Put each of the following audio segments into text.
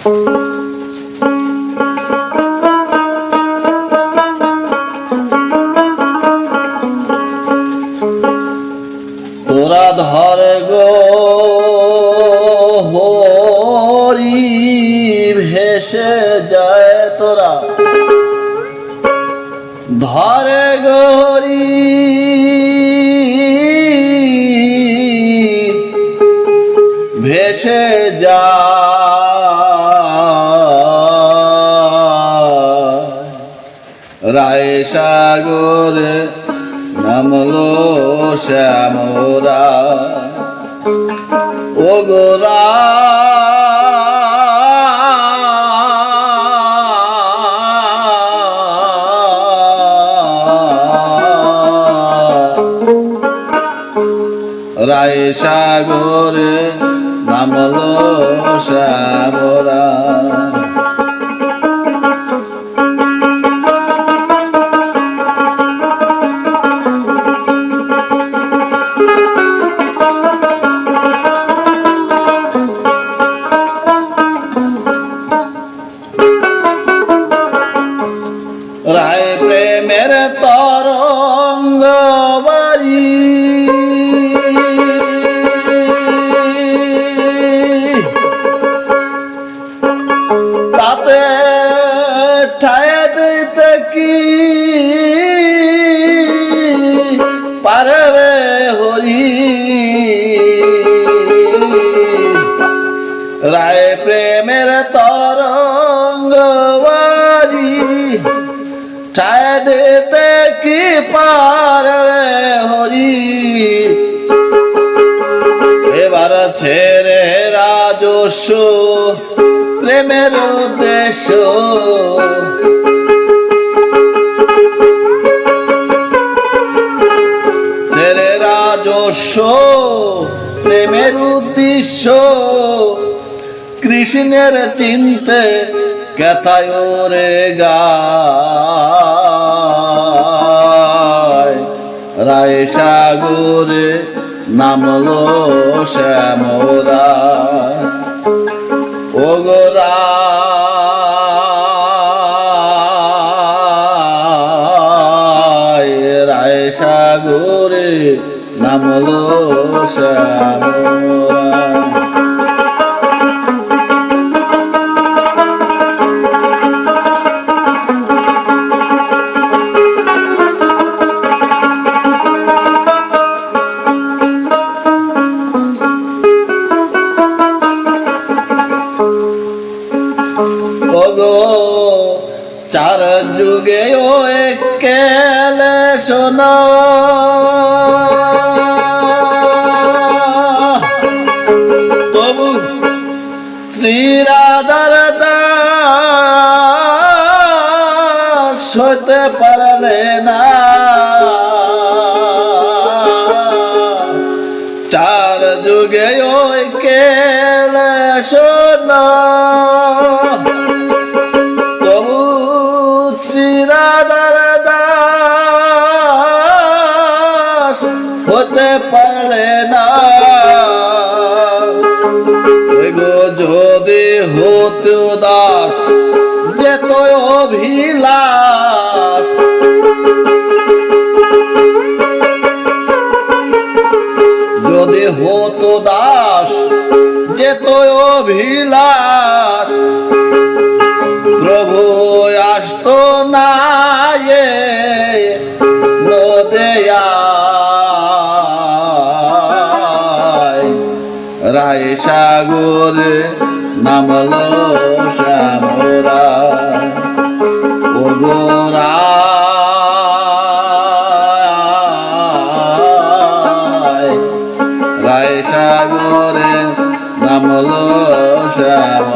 তোরা ধর গো হরি ভেসে যায় তোরা। ধরে গরি ভেসে যায় সাগরে নামলো শ্যামরা। ও গোরা রায় সাগরে নামলো শ্যামরা। প্রেমের তরঙ্গ বাড়ি। তাতে ঠায় দিতে কি ঠায় দিতে কি পারবে হরি? এবার ছেড়ে রাজস্ব, প্রেমের উদ্দেশ্য। ছেড়ে রাজস্ব, প্রেমের উদ্দেশ্য। কৃষ্ণের চিনতে কেথায় রে গায়। রায় সাগরে নামলো শ্যামরা ও গোরা রায় সাগরে নামলো শ্যামরা যুগে ও একেলে শোনা। তবু শ্রীরাধার দাস হতে পারলে না। শ্রীরাধার দাস হতে পারে সাগরে নামল শ্যামরা। ও গোরা রায় সাগরে নামল শ্যামরা।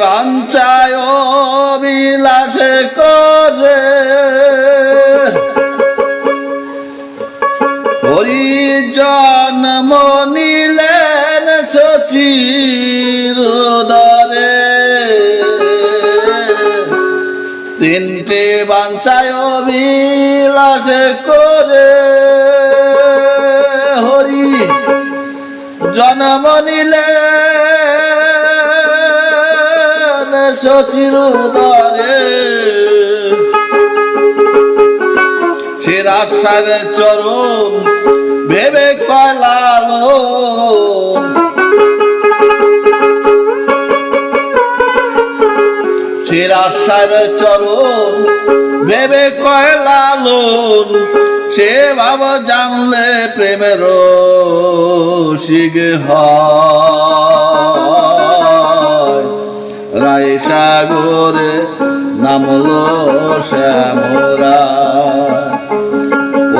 বাঞ্ছায় বিলাসে ক সাগরে হরি জন্ম নিলেন সচির দরে। তিনটে বাঞ্ছায় অভিলাষ করে। হরি জন্ম নিলেন সচির দরে সে রাস্তার চরণ ভেবে কলালো সে চরণ ভেবে কয়লালন সে ভাব জানলে প্রেমের শিগ হয়। রায় সাগরে নামলো শ্যামরা।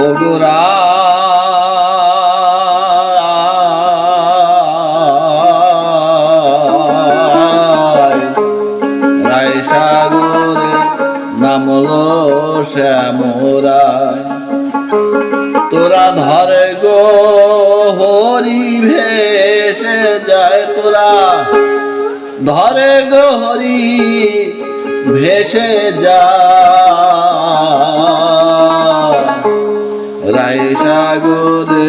ওগোরা সাগরে নামলো শ্যামরায় তোরা ধরে গো হরি ভেসে ঘরি হরি ভেসে যা। রায় সাগরে